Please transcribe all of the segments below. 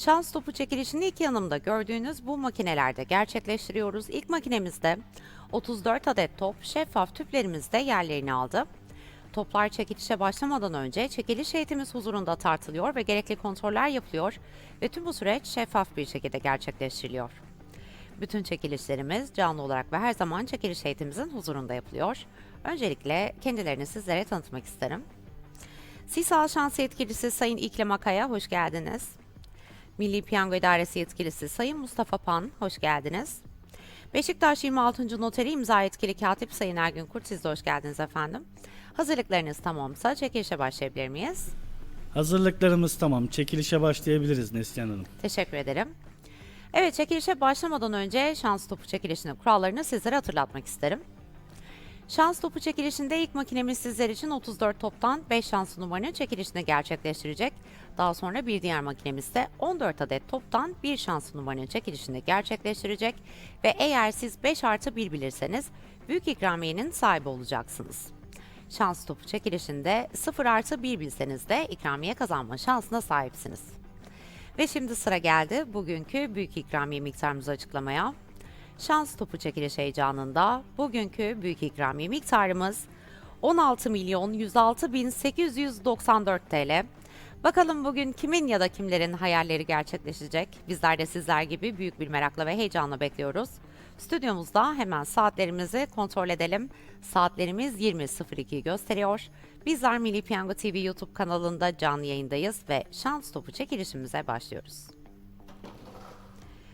Şans topu çekilişini iki yanımda gördüğünüz bu makinelerde gerçekleştiriyoruz. İlk makinemizde 34 adet top şeffaf tüplerimizde yerlerini aldı. Toplar çekilişe başlamadan önce çekiliş heyetimiz huzurunda tartılıyor ve gerekli kontroller yapılıyor ve tüm bu süreç şeffaf bir şekilde gerçekleştiriliyor. Bütün çekilişlerimiz canlı olarak ve her zaman çekiliş heyetimizin huzurunda yapılıyor. Öncelikle kendilerini sizlere tanıtmak isterim. Sisal Şans Yetkilisi Sayın İklem Akaya hoş geldiniz. Milli Piyango İdaresi Yetkilisi Sayın Mustafa Pan hoş geldiniz. Beşiktaş 26. Noteri imza yetkili katip Sayın Ergün Kurt siz de hoş geldiniz efendim. Hazırlıklarınız tamamsa çekilişe başlayabilir miyiz? Hazırlıklarımız tamam. Çekilişe başlayabiliriz Neslihan Hanım. Teşekkür ederim. Evet çekilişe başlamadan önce şans topu çekilişinin kurallarını sizlere hatırlatmak isterim. Şans topu çekilişinde ilk makinemiz sizler için 34 toptan 5 şanslı numaranın çekilişini gerçekleştirecek. Daha sonra bir diğer makinemiz de 14 adet toptan 1 şanslı numaranın çekilişini gerçekleştirecek. Ve eğer siz 5 artı 1 bilirseniz büyük ikramiyenin sahibi olacaksınız. Şans topu çekilişinde 0 artı 1 bilseniz de ikramiye kazanma şansına sahipsiniz. Ve şimdi sıra geldi bugünkü büyük ikramiye miktarımızı açıklamaya. Şans topu çekiliş heyecanında bugünkü büyük ikramiye miktarımız 16 milyon 106 bin 894 TL. Bakalım bugün kimin ya da kimlerin hayalleri gerçekleşecek? Bizler de sizler gibi büyük bir merakla ve heyecanla bekliyoruz. Stüdyomuzda hemen saatlerimizi kontrol edelim. Saatlerimiz 20.02 gösteriyor. Bizler Milli Piyango TV YouTube kanalında canlı yayındayız ve şans topu çekilişimize başlıyoruz.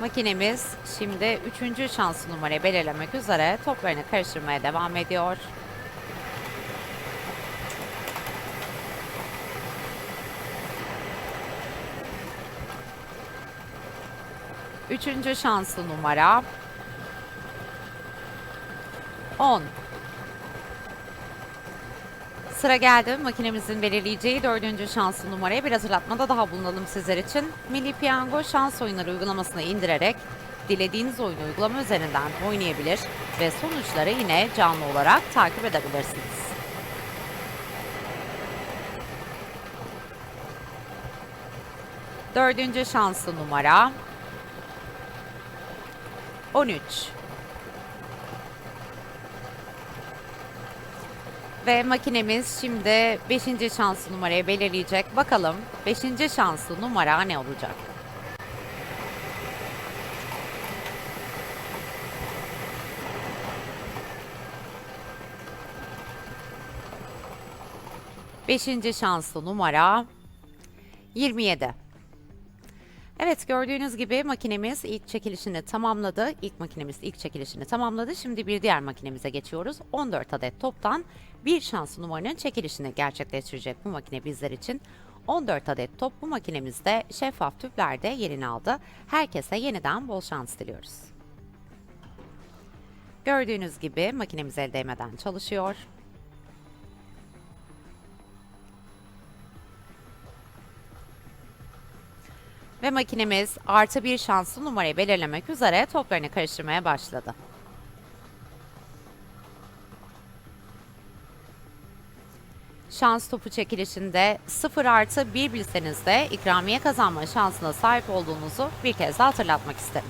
Makinemiz şimdi üçüncü şanslı numarayı belirlemek üzere toplarını karıştırmaya devam ediyor. Üçüncü şanslı numara 10. Sıra geldi. Makinemizin belirleyeceği dördüncü şanslı numaraya bir hatırlatmada daha bulunalım sizler için. Milli Piyango şans oyunları uygulamasını indirerek dilediğiniz oyunu uygulama üzerinden oynayabilir ve sonuçları yine canlı olarak takip edebilirsiniz. Dördüncü şanslı numara 13. Ve makinemiz şimdi 5. şanslı numarayı belirleyecek. Bakalım 5. şanslı numara ne olacak? Beşinci şanslı numara 27. Evet gördüğünüz gibi makinemiz ilk çekilişini tamamladı. İlk makinemiz ilk çekilişini tamamladı. Şimdi bir diğer makinemize geçiyoruz. 14 adet toptan bir şanslı numaranın çekilişini gerçekleştirecek bu makine bizler için. 14 adet top bu makinemizde şeffaf tüplerde yerini aldı. Herkese yeniden bol şans diliyoruz. Gördüğünüz gibi makinemiz el değmeden çalışıyor. Ve makinemiz artı bir şanslı numarayı belirlemek üzere toplarını karıştırmaya başladı. Şans topu çekilişinde 0 artı 1 bilseniz de ikramiye kazanma şansına sahip olduğunuzu bir kez daha hatırlatmak isterim.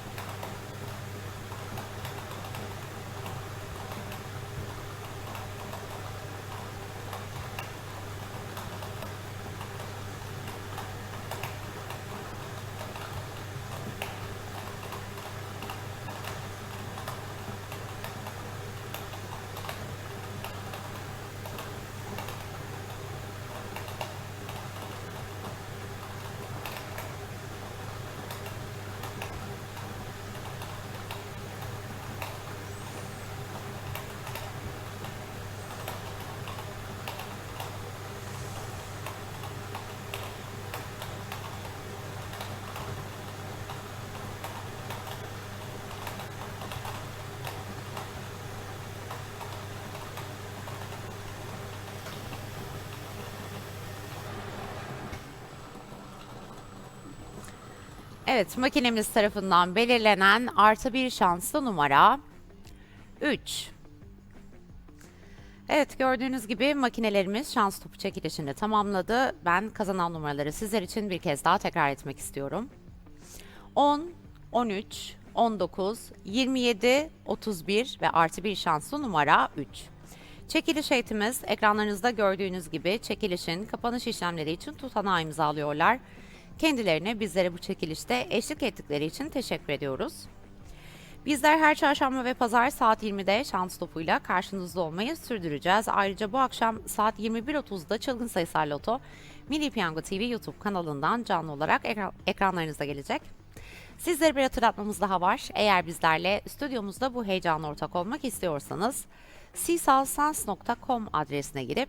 Evet, makinemiz tarafından belirlenen artı bir şanslı numara 3. Evet, gördüğünüz gibi makinelerimiz şans topu çekilişini tamamladı. Ben kazanan numaraları sizler için bir kez daha tekrar etmek istiyorum. 10, 13, 19, 27, 31 ve artı bir şanslı numara 3. Çekiliş heyetimiz ekranlarınızda gördüğünüz gibi çekilişin kapanış işlemleri için tutanağı imzalıyorlar. Kendilerine bizlere bu çekilişte eşlik ettikleri için teşekkür ediyoruz. Bizler her çarşamba ve pazar saat 20'de şans topuyla karşınızda olmayı sürdüreceğiz. Ayrıca bu akşam saat 21.30'da Çılgın Sayısal Loto Milli Piyango TV YouTube kanalından canlı olarak ekran- ekranlarınıza gelecek. Sizlere bir hatırlatmamız daha var. Eğer bizlerle stüdyomuzda bu heyecanla ortak olmak istiyorsanız sisalsans.com adresine girip